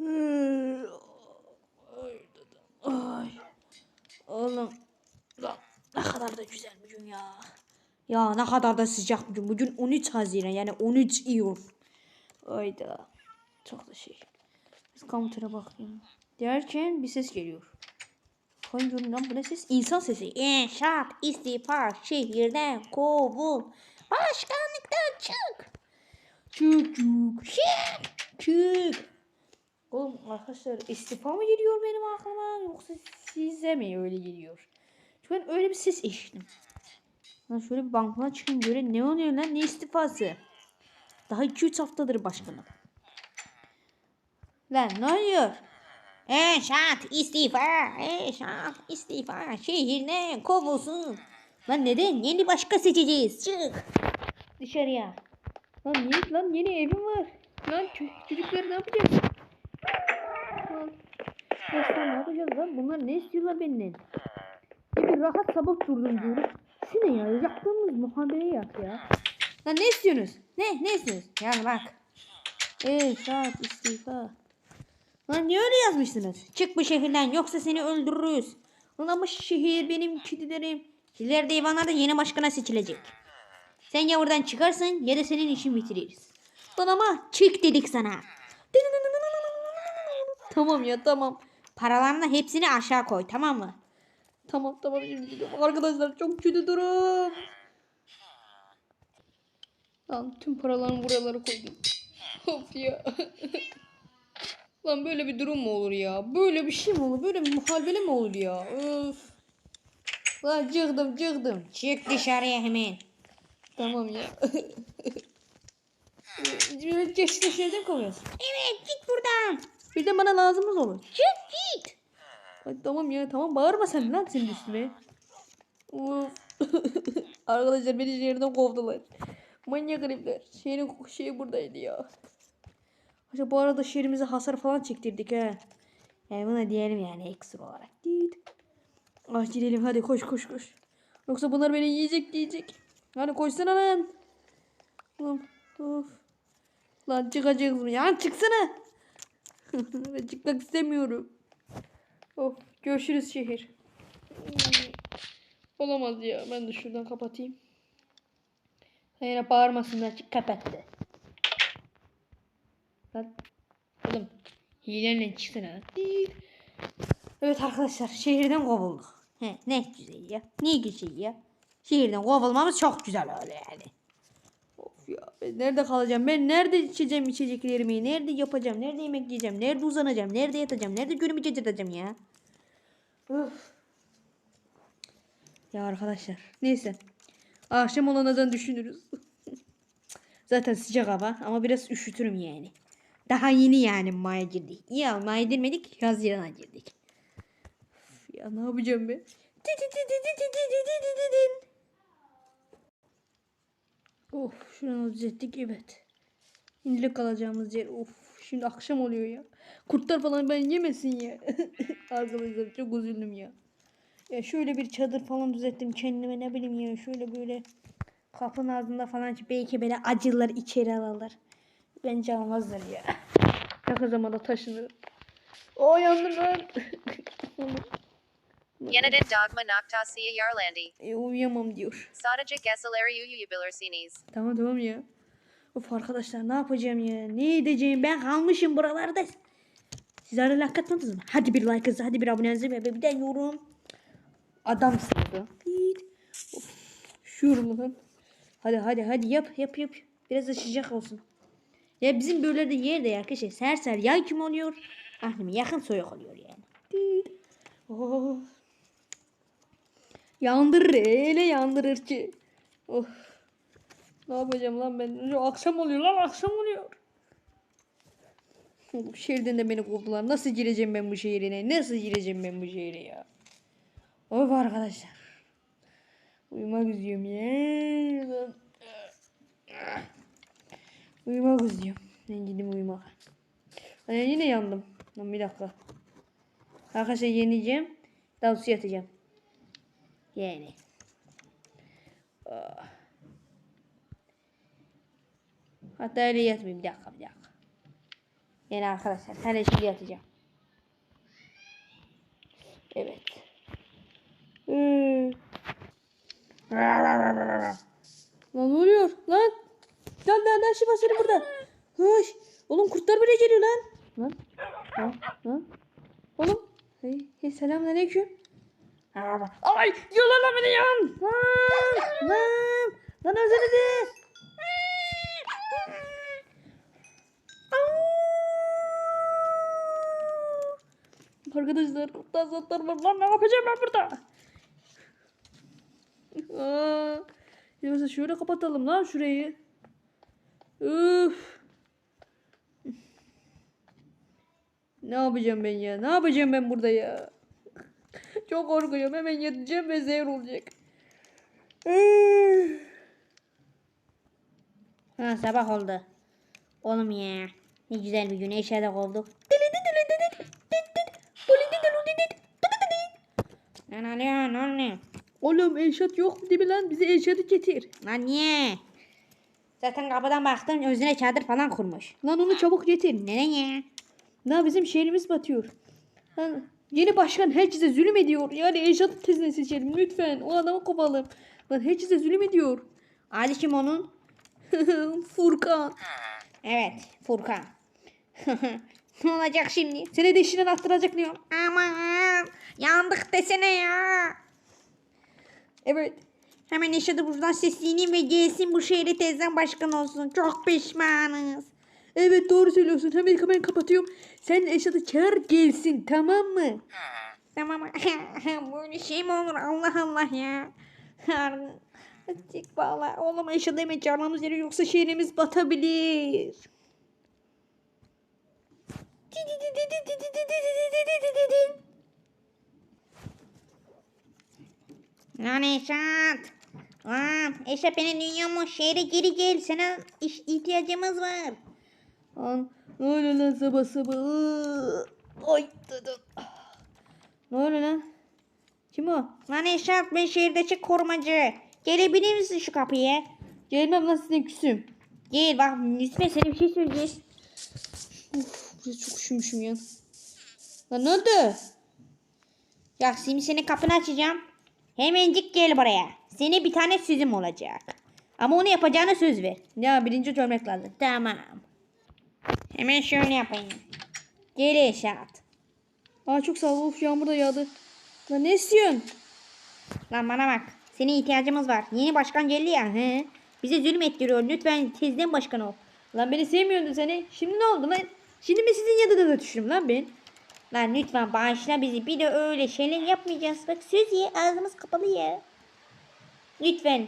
Ay, ay. Oğlum. Lan ne kadar da güzel bugün ya. Ya ne kadar da sıcak bugün. Bugün 13 Haziran yani 13 Eylül. Ayda. Çok da şey. Biz komutere bakayım. Derken bir ses geliyor. Hangi lan bu ne ses? İnsan sesi. İnşaat, istifa, şehirden kovul. Başkanlıktan çık. Çık çık. Çık. Çık. Oğlum arkadaşlar istifa mı geliyor benim aklıma yoksa size mi öyle geliyor? Çünkü ben öyle bir ses işittim. Lan şöyle bir balkona çıkayım böyle ne oluyor lan ne istifası? Daha 2-3 haftadır başkanım. Lan ne oluyor? Eşat istifa, eşat istifa, şehirden kovulsun. Lan neden? Yeni başka seçeceğiz. Çık. Dışarıya. Lan niye lan yeni evim var. Lan ço- çocuklar ne yapacağız? Dostlar ne yapacağız lan? Bunlar ne istiyorlar benden? Ya bir rahat sabah durdum diyorum. Şu ne ya? Yaptığımız muhabere yap ya. Lan ne istiyorsunuz? Ne? Ne istiyorsunuz? Yani bak. Eşat istifa. Lan niye öyle yazmışsınız? Çık bu şehirden yoksa seni öldürürüz. Lan ama şehir benim kedilerim. İleride hayvanlar da yeni başkana seçilecek. Sen ya oradan çıkarsın ya da senin işin bitiririz. Lan ama çık dedik sana. Tamam ya tamam. Paralarını hepsini aşağı koy tamam mı? Tamam tamam şimdi gidiyorum. Arkadaşlar çok kötü durum. Lan tüm paralarımı buralara koydum. Of ya. Lan böyle bir durum mu olur ya? Böyle bir şey mi olur? Böyle bir muhalbele mi olur ya? Öf. Lan çıktım çıktım. Çık dışarıya hemen. Tamam ya. Geçti şeyden kovuyorsun. Evet git buradan. Bir de bana lazımız olur. Çık git. Ay, tamam ya tamam bağırma sen lan senin üstüme. Arkadaşlar beni şehirden kovdular. Manyak herifler. Şehrin şeyi buradaydı ya. Acaba bu arada şehrimize hasar falan çektirdik ha. Yani buna diyelim yani ekstra olarak. Ah gidelim hadi koş koş koş. Yoksa bunlar beni yiyecek yiyecek. Hadi koşsana lan. Of. of. Lan çıkacağız mı ya? Çıksana. çıkmak istemiyorum. Of. Görüşürüz şehir. Hmm, Olamaz ya. Ben de şuradan kapatayım. Yine bağırmasınlar. Çık kapattı. Lan. Oğlum. Hileyle çıksana. Evet arkadaşlar şehirden kovulduk. He, ne güzel ya. Ne güzel ya. Şehirden kovulmamız çok güzel öyle yani. Of ya ben nerede kalacağım? Ben nerede içeceğim içeceklerimi? Nerede yapacağım? Nerede yemek yiyeceğim? Nerede uzanacağım? Nerede yatacağım? Nerede günümü geçireceğim ya? Öf. Ya arkadaşlar neyse. Akşam olanadan düşünürüz. Zaten sıcak hava ama biraz üşütürüm yani. Daha yeni yani May'a girdik. Ya May'a girmedik Haziran'a girdik. Üf, Ya ne yapacağım ben? Of şunu düzelttik evet. İndilik kalacağımız yer. Of şimdi akşam oluyor ya. Kurtlar falan ben yemesin ya. Arkadaşlar çok üzüldüm ya. Ya şöyle bir çadır falan düzelttim kendime ne bileyim ya şöyle böyle kapının ağzında falan belki böyle acılar içeri alırlar. Bence almazlar ya. Yakın zamanda taşınırım. O yandım lan. Yeniden dogma noktasiya yarlandi. e, uyuyamam diyor. Sadece geseleri uyuyabilirsiniz. Tamam tamam ya. Of arkadaşlar ne yapacağım ya? Ne edeceğim? Ben kalmışım buralarda. Siz hala like atmadınız mı? Hadi bir like atın, hadi bir abonenizi ve bir de yorum. Adamsınız da. Of. Üşüyorum lan. Hadi hadi hadi yap yap yap. Biraz da sıcak olsun. Ya bizim böylerde yerde ya arkadaşlar ser ser yay kim oluyor? Ahlime yakın soğuk oluyor yani. Oh. Yandırır öyle yandırır ki. Of. Ne yapacağım lan ben? Akşam oluyor lan akşam oluyor. Bu şehirden de beni kovdular. Nasıl gireceğim ben bu şehirine? Nasıl gireceğim ben bu şehire ya? Of arkadaşlar. Uyumak istiyorum ya. Uyumak istiyorum. Ben gideyim uyumak. Ben yine yandım. Lan bir dakika. Arkadaşlar yeneceğim. Daha su yatacağım. Yani. Ah. Hatta öyle yatmayayım. Bir dakika bir dakika. Yani arkadaşlar ben de şimdi yatacağım. Evet. Ee. Lan ne oluyor? Lan. Lan lan lan şifa seni burada. Hoş. Oğlum kurtlar bile geliyor lan. Lan. Lan. Lan. Oğlum. Hey, hey selamünaleyküm. Ay yola lan beni yan. Lan. Lan. Özenize. Arkadaşlar kurtlar zatlar var lan ne yapacağım ben burada? Mesela şöyle kapatalım lan şurayı. Üf. Ne yapacağım ben ya? Ne yapacağım ben burada ya? Çok korkuyorum. Hemen yatacağım ve zehir olacak. Ha sabah oldu. Oğlum ya. Ne güzel bir gün eşede olduk. Lan alıyor ne oluyor? Oğlum Elşat yok mu değil mi lan? Bize Elşat'ı getir. Lan niye? Zaten kapıdan baktım özüne çadır falan kurmuş. Lan onu çabuk getir. Neden ya? Ne bizim şehrimiz batıyor. Lan yeni başkan herkese zulüm ediyor. Yani Elşat'ı tezine seçelim lütfen. O adamı kovalım. Lan herkese zulüm ediyor. Adı kim onun? Furkan. Evet Furkan. ne olacak şimdi? Seni de işinden attıracak diyor. Aman yandık desene ya. Evet. Hemen eşyadı buradan sesleneyim ve gelsin bu şehre teyzem başkan olsun. Çok pişmanız. Evet doğru söylüyorsun. Hemen kamerayı kapatıyorum. Sen Elşat'ı çağır gelsin tamam mı? Tamam. Böyle şey mi olur Allah Allah ya. Tek bağla. Oğlum Elşat'ı hemen çağırmamız gerekiyor. Yoksa şehrimiz batabilir. Lan Eşat. Aa, Eşat beni duyuyor mu? Şehre geri gel. Sana iş ihtiyacımız var. Lan ne oluyor lan sabah sabah? Ay dedim. Ne oluyor lan? Kim o? Lan Eşat ben şehirdeki korumacı. Gelebilir misin şu kapıya? Gelmem lan sizin küsüm. Gel bak lütfen sana bir şey söyleyeceğiz. Burası çok üşümüşüm ya. Lan ne oldu? Ya şimdi senin kapını açacağım. Hemencik gel buraya. Seni bir tane sözüm olacak. Ama onu yapacağına söz ver. Ya birinci görmek lazım. Tamam. Hemen şöyle yapayım. Gel Eşat. Aa çok sağ ol. Of yağmur da yağdı. Lan ne istiyorsun? Lan bana bak. Senin ihtiyacımız var. Yeni başkan geldi ya. He. Bize zulüm ettiriyor. Lütfen tezden başkan ol. Lan beni sevmiyordun seni. Şimdi ne oldu lan? Şimdi mi sizin yanında düşürüm lan ben? Lan lütfen bağışla bizi. Bir de öyle şeyler yapmayacağız. Bak söz ye. Ağzımız kapalı ya. Lütfen.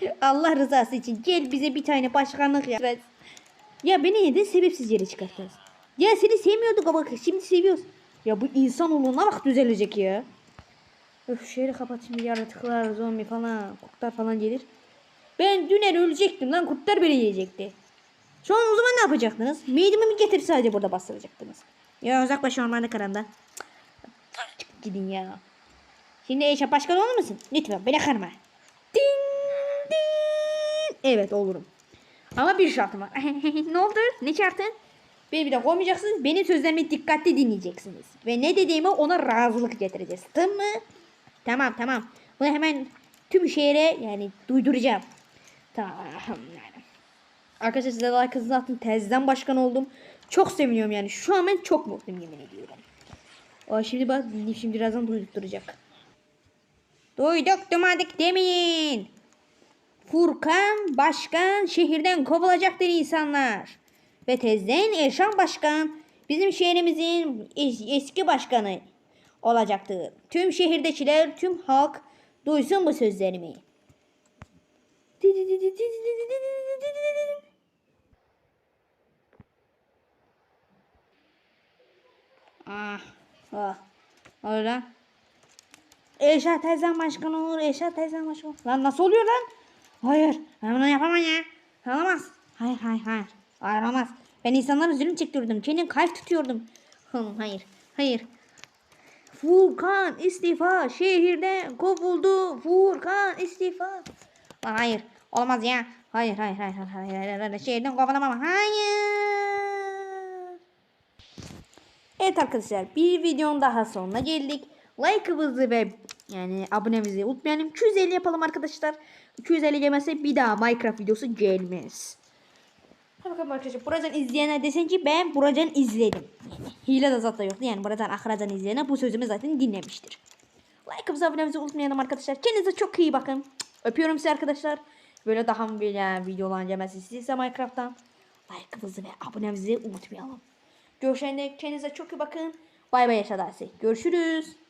Allah rızası için gel bize bir tane başkanlık yap. Ya beni neden sebepsiz yere çıkarttınız? Ya seni sevmiyorduk ama şimdi seviyoruz. Ya bu insan olduğuna bak düzelecek ya. Öf şehri kapat şimdi yaratıklar, zombi falan, kurtlar falan gelir. Ben düner ölecektim lan kurtlar beni yiyecekti. Şu an o zaman ne yapacaktınız? Midemi mi getirip sadece burada bastıracaktınız? Ya uzaklaş ormanda karanda. Çık gidin ya. Şimdi Eşat başkan olur musun? Lütfen beni kırma. Ding ding. Evet olurum. Ama bir şartım var. ne oldu? Ne şartın? Beni bir de kovmayacaksınız. Benim sözlerimi dikkatli dinleyeceksiniz. Ve ne dediğime ona razılık getireceğiz. Tamam mı? Tamam tamam. Bunu hemen tüm şehre yani duyduracağım. Tamam. Yani. Arkadaşlar size like hızlı attım. Tezden başkan oldum. Çok seviniyorum yani. Şu an ben çok mutluyum yemin ediyorum. Aa, şimdi bak şimdi birazdan duyduracak. Duyduk dumadık demeyin. Furkan başkan şehirden kovulacaktır insanlar. Ve tezden Erşan Başkan bizim şehrimizin es- eski başkanı olacaktır. Tüm şehirdekiler, tüm halk duysun bu sözlerimi. Ah. Ah. Lan. Erşan teyzem başkan olur, Erşan teyzem başkan. Lan nasıl oluyor lan? Hayır, ben bunu yapamam ya. Olamaz. Hayır, hayır, hayır. Hayır, olmaz. Ben insanlara zulüm çektiriyordum. Kendim kalp tutuyordum. Hayır, hayır. Furkan istifa şehirden kovuldu. Furkan istifa. Hayır, olmaz ya. Hayır, hayır, hayır, hayır, hayır, hayır, hayır. Şehirden kovulamam. Hayır. Evet arkadaşlar bir videonun daha sonuna geldik. Like'ımızı ve yani abonemizi unutmayalım. 250 yapalım arkadaşlar. 250 gelmezse bir daha Minecraft videosu gelmez. Hadi bakalım arkadaşlar. Buradan izleyenler desin ki ben buradan izledim. Yani hile de zaten yoktu. Yani buradan akradan izleyenler bu sözümü zaten dinlemiştir. Like'ımızı abonemizi unutmayalım arkadaşlar. Kendinize çok iyi bakın. Öpüyorum sizi arkadaşlar. Böyle daha böyle videolar gelmesi size Minecraft'tan. Like'ımızı ve abonemizi unutmayalım. Görüşene kendinize çok iyi bakın. Bay bay yaşa dersi. Görüşürüz.